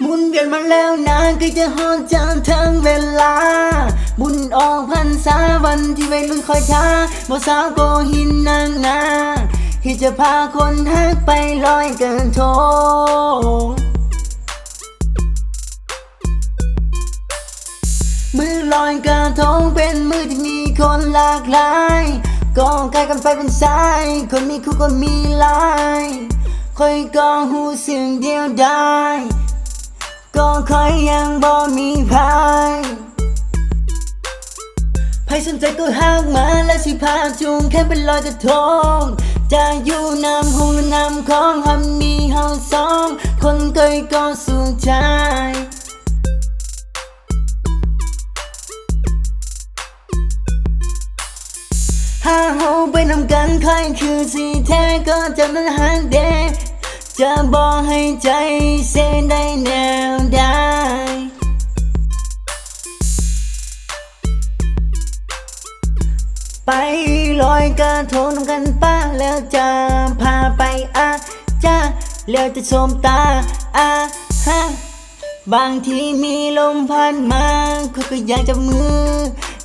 หมุนเวียนมาแล้วนานก็จะหอนจานทั้งเวลา บุญออกพรรษาวันที่วัยรุ่นคอยท้าบ่สาวโกหินนางนาที่จะพาคนฮักไปลอยเกินทงมือลอยกระทงเป็นมือที่มีคนหลากหลายก็ใกล้กันไปเป็นสาย คนมีคู่ก็มีหลายคอยก็หูเสียงเดียวได้ ก็คอยยังบ่มีพายใครสนใจก็หากมาและสิพาจูงแค่เป็นลอยกระทงจะอยู่น้ำหงหรือน้ำคลองหำมีเฮาสองคนเคยก็สูงใจหาเฮาไปนำกันใครคือสิแท้ก็จะนั้นหางเดจะบอกให้ใจเส้นได้นวได้ ไปลอยกระทงนำกันป้าแล้วจะพาไปอะจ้าแล้วจะชมตาอะฮะบางทีมีลมพัดมาเขาก็อยากจับมือ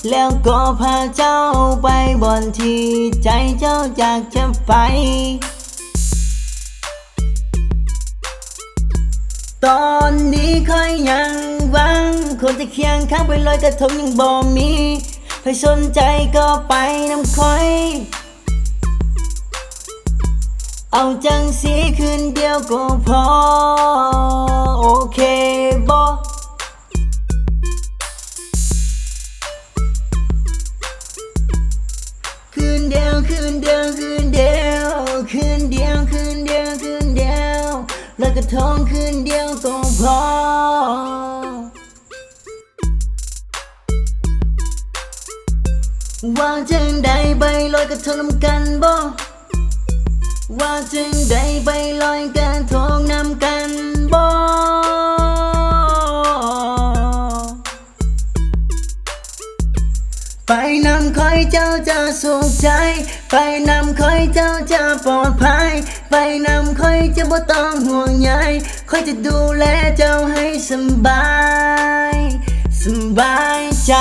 แล้วก็พาเจ้าไปบอนที่ใจเจ้าอยากจะไปตอนนี้ค่อยยังหวัง คนจะเคียงข้างไปลอยกระทงยังบ่มี ใครสนใจก็ไปน้ำค่อย เอาจังสีคืนเดียวก็พอ โอเคบอคืนเดียวคืนเดียวคืนเดียวคืนเดียวคืนเดียวคืนเดียวแล้วก็ทองคืนเดียวก็พอ ว่าจังใดใบลอยกระทงนำกันบ่ว่าจึงได้ไปลอยกระทงนำกันบ่ไปนำคอยเจ้าจะสุขใจ ไปนำคอยเจ้าจะปลอดภัย ไปนำคอยจะบ่ต้องห่วงใยคอยจะดูแลเจ้าให้สบาย สบายใจ